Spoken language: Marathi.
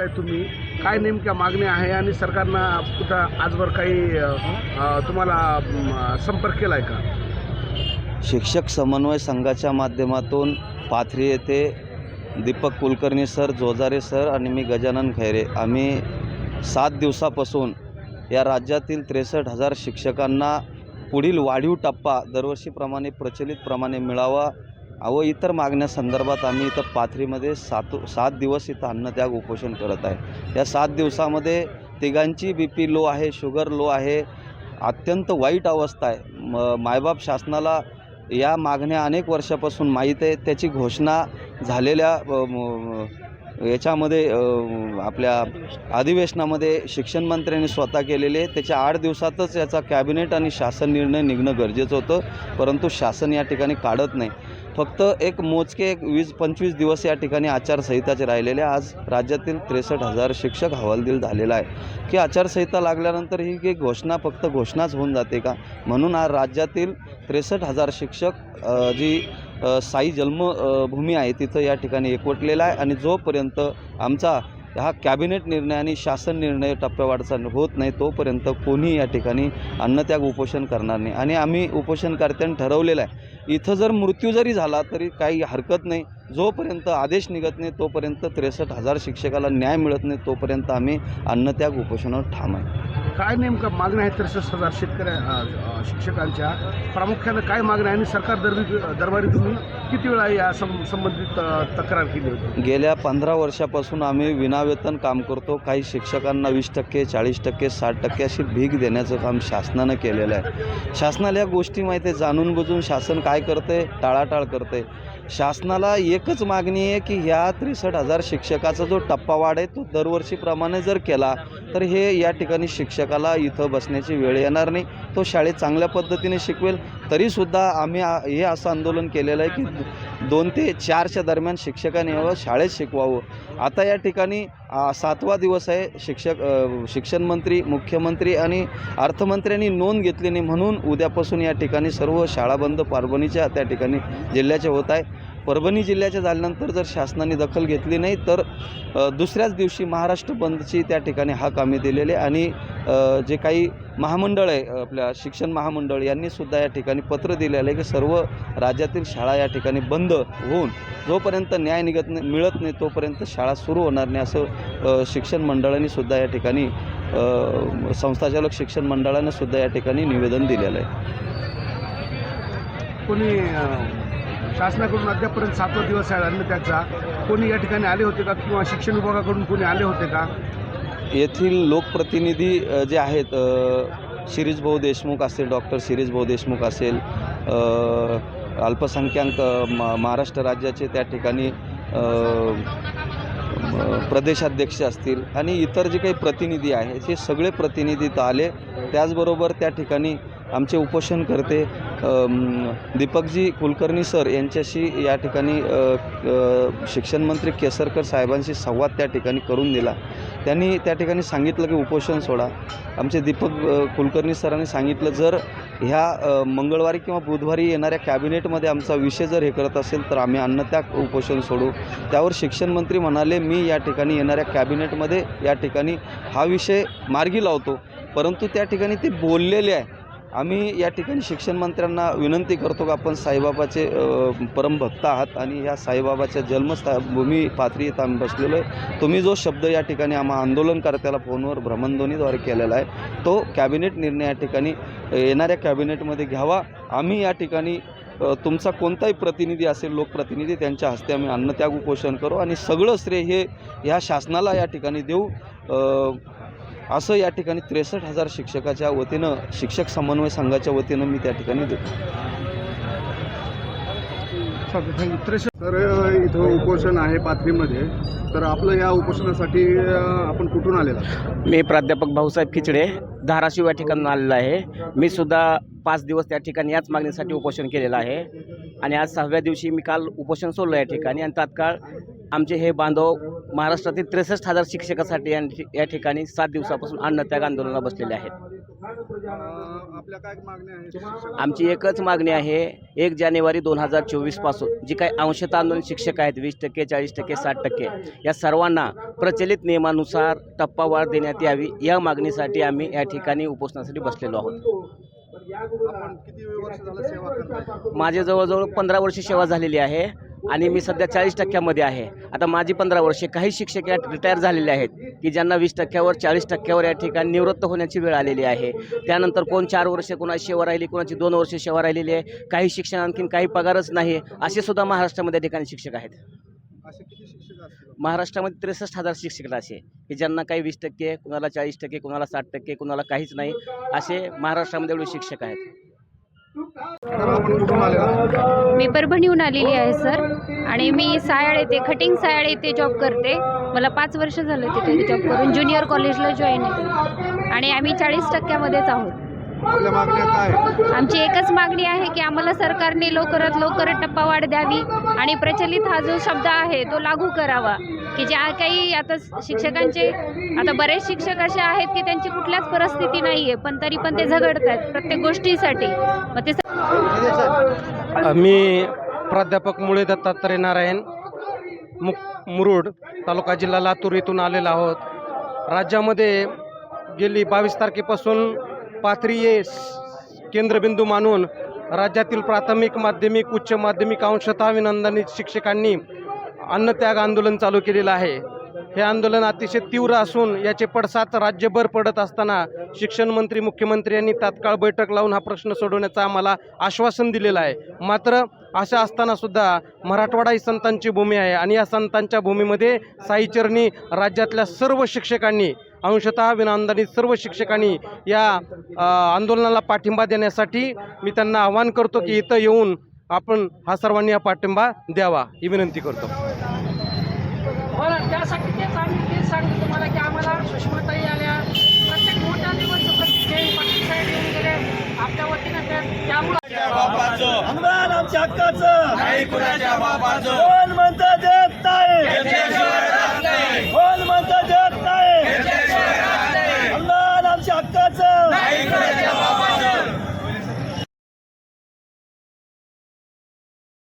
करताय तुम्ही. काय नेमक्या मागण्या आहे आणि सरकारनं कुठं आजवर काही तुम्हाला संपर्क केला आहे का? शिक्षक समन्वय संघाच्या माध्यमातून पाथरी येथे दीपक कुलकर्णी सर जोजारे सर आणि मी गजानन खैरे. आम्ही सात दिवसापासून या राज्यातील त्रेसष्ट हजार शिक्षकांना पुढील वाढीव टप्पा दरवर्षीप्रमाणे प्रचलितप्रमाणे मिळावा व इतर मागण्यासंदर्भात आम्ही इथं पाथरीमध्ये सात सात दिवस इथं अन्नत्याग उपोषण करत आहे. या सात दिवसामध्ये तिघांची बी पी लो आहे शुगर लो आहे अत्यंत वाईट अवस्था आहे. म मायबाप शासनाला या मागण्या अनेक वर्षापासून माहीत आहे. त्याची घोषणा झालेल्या याच्यामध्ये आपल्या अधिवेशनामध्ये शिक्षण मंत्र्यांनी स्वतः केलेले आहे. त्याच्या आठ दिवसातच याचा कॅबिनेट आणि शासन निर्णय निघणं गरजेचं होतं. परंतु शासन या ठिकाणी काढत नाही. फक्त एक मोजके एक वीस पंचवीस दिवस या ठिकाणी आचारसंहिताचे राहिलेले आहे. आज राज्यातील त्रेसष्ट हजार शिक्षक हवालदिल झालेला आहे की आचारसंहिता लागल्यानंतर ही की घोषणा फक्त घोषणाच होऊन जाते का म्हणून आज राज्यातील त्रेसष्ट हजार शिक्षक जी साई जन्मभूमी आहे तिथं या ठिकाणी एकवटलेला आहे आणि जोपर्यंत आमचा हा कॅबिनेट निर्णय आणि शासन निर्णय टप्प्यावाढचा होत नाही तोपर्यंत कोणी या ठिकाणी अन्नत्याग उपोषण करणार नाही. आणि आम्ही उपोषणकर्त्यांनी ठरवलेलं आहे इथं जर मृत्यू जरी झाला तरी काही हरकत नाही. जोपर्यंत आदेश निघत नाही तोपर्यंत त्रेसष्ट हजार शिक्षकाला न्याय मिळत नाही तोपर्यंत आम्ही अन्नत्याग उपोषणावर ठाम आहे. काय नेमकं मागण्या आहेत त्रेसष्ट हजार शेतकऱ्या शिक्षकांच्या? प्रामुख्यानं काय मागण्या आहे आणि सरकार दरबारी दरबारी तुम्ही किती वेळा या सं संबंधित तक्रार केली होती? गेल्या पंधरा वर्षापासून आम्ही विनावेतन काम करतो. काही शिक्षकांना वीस टक्के चाळीस टक्के साठ टक्के अशी भीक देण्याचं काम शासनानं केलेलं आहे. शासनाला या गोष्टी माहिती आहे. जाणून बुजून शासन काय करते टाळाटाळ करते शासनाला एकच मागणी आहे की ह्या त्रेसष्ट हजार शिक्षकाचा जो टप्पावाढ आहे तो दरवर्षीप्रमाणे जर केला तर हे या ठिकाणी शिक्षकाला इथं बसण्याची वेळ येणार नाही. तो शाळेत चांगल्या पद्धतीने शिकवेल तरीसुद्धा आम्ही हे असं आंदोलन केलेलं आहे की दोन ते चारच्या दरम्यान शिक्षकांनी यावं शाळेत शिकवावं. आता या ठिकाणी सातवा दिवस आहे शिक्षक शिक्षण मंत्री मुख्यमंत्री आणि अर्थमंत्र्यांनी नोंद घेतली नाही म्हणून उद्यापासून या ठिकाणी सर्व शाळा बंद परभणीच्या त्या ठिकाणी जिल्ह्याच्या होत आहे. परभणी जिल्ह्याच्या झाल्यानंतर जर शासनाने दखल घेतली नाही तर दुसऱ्याच दिवशी महाराष्ट्र बंदची त्या ठिकाणी हाक आम्ही दिलेले आणि जे काही महामंडळ आहे आपल्या शिक्षण महामंडळ यांनी सुद्धा या ठिकाणी पत्र दिलेलं आहे की सर्व राज्यातील शाळा या ठिकाणी बंद होऊन जोपर्यंत न्याय निघत नाही मिळत नाही तोपर्यंत शाळा सुरू होणार नाही असं शिक्षण मंडळांनीसुद्धा या ठिकाणी संस्थाचालक शिक्षण मंडळानं सुद्धा या ठिकाणी निवेदन दिलेलं आहे. कोणी शासनाकडून अद्यापपर्यंत सातवा दिवस आहे अन्न त्याचा कोणी या ठिकाणी आले होते का? किंवा शिक्षण विभागाकडून कोणी आले होते का? येथील लोकप्रतिनिधी जे आहेत शिरीषभाऊ देशमुख असेल डॉक्टर शिरीषभाऊ देशमुख असेल अल्पसंख्याक म- महाराष्ट्र राज्याचे त्या ठिकाणी प्रदेशाध्यक्ष असतील आणि इतर जे काही प्रतिनिधी आहे हे सगळे प्रतिनिधी तर आले. त्याचबरोबर त्या ठिकाणी आमचे उपोषणकर्ते करते. दीपकजी कुलकर्णी सर यांच्याशी या ठिकाणी शिक्षणमंत्री शिक्षण मंत्री केसरकर साहेबांशी संवाद त्या ठिकाणी करून दिला. त्यांनी त्या ठिकाणी सांगितलं की उपोषण सोडा. आमचे दीपक कुलकर्णी सरांनी सांगितलं जर ह्या मंगळवारी किंवा बुधवारी येणाऱ्या कॅबिनेटमध्ये आमचा विषय जर हे करत असेल तर आम्ही अन्नत्याग उपोषण सोडू. त्यावर शिक्षण मंत्री म्हणाले मी या ठिकाणी येणाऱ्या कॅबिनेटमध्ये या ठिकाणी हा विषय मार्गी लावतो. परंतु त्या ठिकाणी ते बोललेले आहे. आम्ही या ठिकाणी शिक्षण मंत्र्यांना विनंती करतो की आपण साईबाबाचे परमभक्त आहात आणि या साईबाबाच्या जन्मस्था भूमी पात्री इथं आम्ही बसलेलो आहे. तुम्ही जो शब्द या ठिकाणी आम्हा आंदोलनकर्त्याला फोनवर भ्रमणध्वनीद्वारे केलेला आहे तो कॅबिनेट निर्णय या ठिकाणी येणाऱ्या कॅबिनेटमध्ये घ्यावा. आम्ही या ठिकाणी तुमचा कोणताही प्रतिनिधी असेल लोकप्रतिनिधी त्यांच्या हस्ते आम्ही अन्नत्याग उपोषण करू आणि सगळं श्रेय हे ह्या शासनाला या ठिकाणी देऊ. असं या ठिकाणी त्रेसष्ट हजार शिक्षकाच्या वतीनं शिक्षक समन्वय संघाच्या वतीनं मी त्या ठिकाणी देतो. तर इथं उपोषण आहे पाथरीमध्ये. तर आपलं या उपोषणासाठी आपण कुठून आलेला मी प्राध्यापक भाऊसाहेब खिचडे धाराशिव या ठिकाणून आलेला आहे. मी सुद्धा पाच दिवस त्या ठिकाणी याच मागणीसाठी उपोषण केलेलं आहे. आणि आज सहाव्या दिवशी मी काल उपोषण सोडलं या ठिकाणी. आणि तात्काळ आमचे हे बांधव महाराष्ट्रातील त्रेसष्ट हजार शिक्षकासाठी या या ठिकाणी सात दिवसापासून अन्नत्याग आंदोलनाला बसलेले आहेत. आमची एकच मागणी आहे एक जानेवारी दोन हजार चोवीसपासून जी काही अंशतः आंदोलन शिक्षक आहेत वीस टक्के चाळीस टक्के साठ टक्के या सर्वांना प्रचलित नियमानुसार टप्पावाढ देण्यात यावी या मागणीसाठी आम्ही या ठिकाणी उपोषणासाठी बसलेलो आहोत. माझे जवळजवळ पंधरा वर्षी सेवा झालेली आहे. आणि मी सध्या चाळीस टक्क्यामध्ये आहे. आता माझी पंधरा वर्षे काही शिक्षक या रिटायर झालेले आहेत की ज्यांना वीस टक्क्यावर चाळीस टक्क्यावर या ठिकाणी निवृत्त होण्याची वेळ आलेली आहे. त्यानंतर कोण चार वर्षे कोणाची सेवा राहिली कोणाची दोन वर्षे सेवा राहिलेली आहे काही शिक्षण आणखीन काही पगारच नाही असे सुद्धा महाराष्ट्रामध्ये या ठिकाणी शिक्षक आहेत. महाराष्ट्रामध्ये त्रेसष्ट हजार शिक्षक असे की ज्यांना काही वीस टक्के कुणाला चाळीस टक्के कुणाला साठ टक्के कुणाला काहीच नाही असे महाराष्ट्रामध्ये एवढे शिक्षक आहेत मॅडम आपण कुठून आले मी परभणीहून आलेली आहे सर. आणि मी सायाळ येथे खटिंग सायाळ येथे जॉब करते. मला पाच वर्ष झाले तिथे जॉब करून ज्युनियर कॉलेजला जॉईन आहे. आणि आम्ही चाळीस टक्क्यामध्येच आहोत. आमची एकच मागणी आहे की आम्हाला सरकारने लवकरात लवकर टप्पावाढ द्यावी आणि प्रचलित हा जो शब्द आहे तो लागू करावा. की ज्या काही आता शिक्षकांचे आता बरेच शिक्षक असे आहेत की त्यांची कुठल्याच परिस्थिती नाही आहे पण तरी पण ते झगडत आहेत प्रत्येक गोष्टीसाठी. मग ते मी प्राध्यापक मुळे दत्तात्रय नारायण मुक मुरुड तालुका जिल्हा लातूर इथून आलेलो आहोत. राज्यामध्ये गेली बावीस तारखेपासून पाथरीये केंद्रबिंदू मानून राज्यातील प्राथमिक माध्यमिक उच्च माध्यमिक अंशतः विनंदनित शिक्षकांनी अन्नत्याग आंदोलन चालू केलेलं आहे. हे आंदोलन अतिशय तीव्र असून याचे पडसाद राज्यभर पडत असताना शिक्षण मंत्री मुख्यमंत्री यांनी तात्काळ बैठक लावून हा प्रश्न सोडवण्याचं आम्हाला आश्वासन दिलेलं आहे. मात्र असं असताना सुद्धा मराठवाडा ही संतांची भूमी आहे आणि या संतांच्या भूमीमध्ये साईचरणी राज्यातल्या सर्व शिक्षकांनी अंशतः विनांदानी सर्व शिक्षकांनी या आंदोलनाला पाठिंबा देण्यासाठी मी त्यांना आवाहन करतो की इथं येऊन आपण हा सर्वांनी हा पाठिंबा द्यावा ही विनंती करतो. बरं त्यासाठी तेच आम्ही तेच सांगतो तुम्हाला की आम्हाला सुषमाताई आल्या. प्रत्येक मोठ्या दिवस प्रत्येक पाटील साहेब येऊन गेले. आपल्या वतीनं त्यामुळं आमच्या हक्काचं. नाही कुणाच्या बापाचं म्हणतं